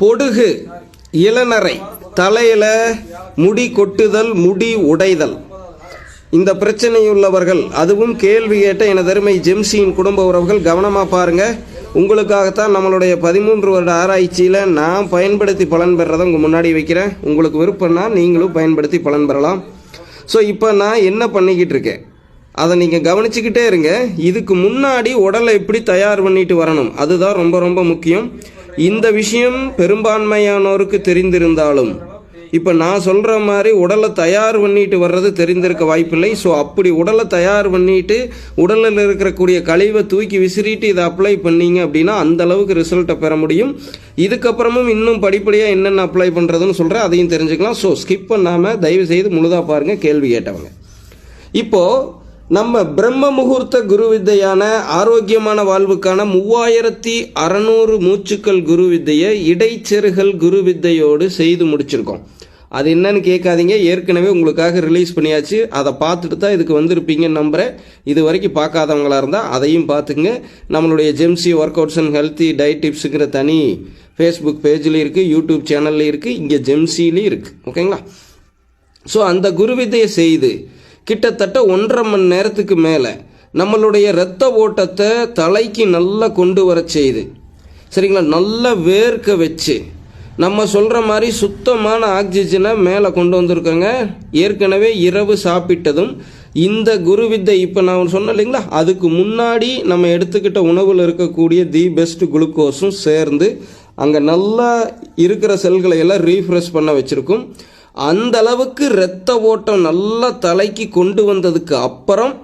பொடுகு இளநரை தலையில முடி கொட்டுதல் முடி உடைதல். இந்த பிரச்சனையுள்ளவர்கள் அதுவும் கேள்வி கேட்ட எனது அருமை ஜெம்சியின் குடும்ப உறவுகள் கவனமாக பாருங்க. உங்களுக்காகத்தான் நம்மளுடைய பதிமூன்று வருட ஆராய்ச்சியில் நான் பயன்படுத்தி பலன் பெறதை உங்கள் முன்னாடி வைக்கிறேன். உங்களுக்கு விருப்பம்னா நீங்களும் பயன்படுத்தி பலன் பெறலாம். ஸோ இப்போ நான் என்ன பண்ணிக்கிட்டு இருக்கேன்? அதை நீங்கள் கவனிச்சுக்கிட்டே இருங்க. இதுக்கு முன்னாடி உடலை எப்படி தயார் பண்ணிட்டு வரணும்? அதுதான் ரொம்ப ரொம்ப முக்கியம். இந்த விஷயம் பெரும்பான்மையானோருக்கு தெரிந்திருந்தாலும் இப்போ நான் சொல்கிற மாதிரி உடலை தயார் பண்ணிட்டு வர்றது தெரிந்திருக்க வாய்ப்பில்லை. ஸோ அப்படி உடலை தயார் பண்ணிட்டு உடலில் இருக்கக்கூடிய கழிவை தூக்கி விசிறிட்டு இதை அப்ளை பண்ணீங்க அப்படின்னா அந்த அளவுக்கு ரிசல்ட்டை பெற முடியும். இதுக்கப்புறமும் இன்னும் படிப்படியாக என்னென்ன அப்ளை பண்ணுறதுன்னு சொல்கிறேன் அதையும் தெரிஞ்சுக்கலாம். ஸோ ஸ்கிப் பண்ணாமல் தயவு செய்து முழுதாக பாருங்கள் கேள்வி கேட்டவங்க. இப்போது நம்ம பிரம்ம முகூர்த்த குரு வித்தையான ஆரோக்கியமான வாழ்வுக்கான மூவாயிரத்தி அறநூறு மூச்சுக்கள் குரு வித்தையை இடைச்செருகல் குரு வித்தையோடு செய்து முடிச்சிருக்கோம். அது என்னன்னு கேட்காதீங்க. ஏற்கனவே உங்களுக்காக ரிலீஸ் பண்ணியாச்சு. அதை பார்த்துட்டு தான் இதுக்கு வந்திருப்பீங்கன்னு நம்புகிறேன் இது வரைக்கும் பார்க்காதவங்களாக இருந்தால் அதையும் பார்த்துங்க நம்மளுடைய ஜெம்சி workouts and healthy diet டிப்ஸுங்கிற தனி ஃபேஸ்புக் பேஜ்லேயும் இருக்குது யூடியூப் சேனல்லையும் இருக்குது இங்கே ஜெம்சிலையும் இருக்குது ஓகேங்களா ஸோ அந்த குரு வித்தையை செய்து கிட்டத்தட்ட ஒன்றரை மணி நேரத்துக்கு மேலே நம்மளுடைய இரத்த ஓட்டத்தை தலைக்கு நல்லா கொண்டு வர செய்து சரிங்களா? நல்லா வேர்க்க வச்சு. நம்ம சொல்கிற மாதிரி சுத்தமான ஆக்சிஜனை மேலே கொண்டு வந்திருக்கோங்க. ஏற்கனவே இரவு சாப்பிட்டதும் இந்த குரு வித்தை இப்போ நான் சொன்னேன் இல்லைங்களா? அதுக்கு முன்னாடி நம்ம எடுத்துக்கிட்ட உணவில் இருக்கக்கூடிய தி பெஸ்ட் குளுக்கோஸும் சேர்ந்து அங்கே நல்லா இருக்கிற செல்களை எல்லாம் ரீஃப்ரெஷ் பண்ண வச்சுருக்கும். அந்த அளவுக்கு இரத்த ஓட்டம் நல்லா தலைக்கு கொண்டு வந்ததுக்கு அப்புறம்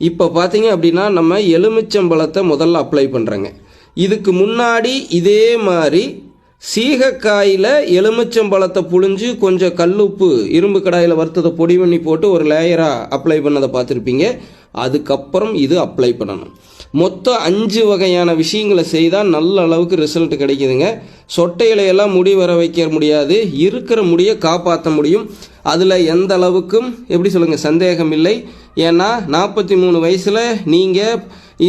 இப்போ பார்த்தீங்க அப்படின்னா நம்ம எலுமிச்சம்பழத்தை முதல்ல அப்ளை பண்ணுறோங்க இதுக்கு முன்னாடி இதே மாதிரி சீகக்காயில் எலுமிச்சம்பழத்தை புழிஞ்சு கொஞ்சம் கல்லுப்பு இரும்பு கடாயில் வறுத்ததை பொடி பண்ணி போட்டு ஒரு லேயராக அப்ளை பண்ணதை பார்த்துருப்பீங்க. அதுக்கப்புறம் இது அப்ளை பண்ணணும். மொத்தம் அஞ்சு வகையான விஷயங்களை செய்தால் நல்ல அளவுக்கு ரிசல்ட் கிடைக்குதுங்க. சொட்டையிலையெல்லாம் முடி வர வைக்க முடியாது இருக்கிற முடியை காப்பாற்ற முடியும். அதில் எந்த அளவுக்கும் எப்படி சொல்லுங்கள் சந்தேகம் இல்லை. ஏன்னா நாற்பத்தி மூணு வயசில் நீங்கள்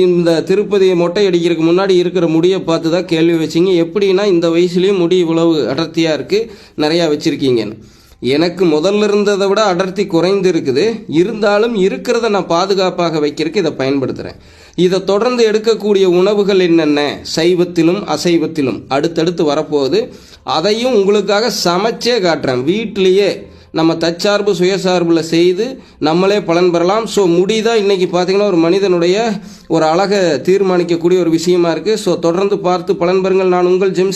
இந்த திருப்பதி மொட்டை அடிக்கிறதுக்கு முன்னாடி இருக்கிற முடியை பார்த்து தான் கேள்வி வச்சிங்க. எப்படின்னா இந்த வயசுலேயும் முடி இவ்வளவு அடர்த்தியாக இருக்குது நிறையா வச்சுருக்கீங்கன்னு. எனக்கு முதல்ல இருந்ததை விட அடர்த்தி குறைந்து இருக்குது. இருந்தாலும் இருக்கிறத நான் பாதுகாப்பாக வைக்கிறதுக்கு இதை பயன்படுத்துகிறேன் இதை தொடர்ந்து எடுக்கக்கூடிய உணவுகள் என்னென்ன? சைவத்திலும் அசைவத்திலும். அடுத்தடுத்து வரப்போகுது. அதையும் உங்களுக்காக சமைச்சே காட்டுறேன். வீட்டிலேயே நம்ம தற்சார்பு சுயசார்பில் செய்து நம்மளே பலன் பெறலாம். ஸோ முடிதான் இன்றைக்கி பார்த்தீங்கன்னா ஒரு மனிதனுடைய ஒரு அழகை தீர்மானிக்கக்கூடிய ஒரு விஷயமா இருக்குது ஸோ தொடர்ந்து பார்த்து பலன் பெறுங்கள். நான் உங்கள் ஜெம்ஸ்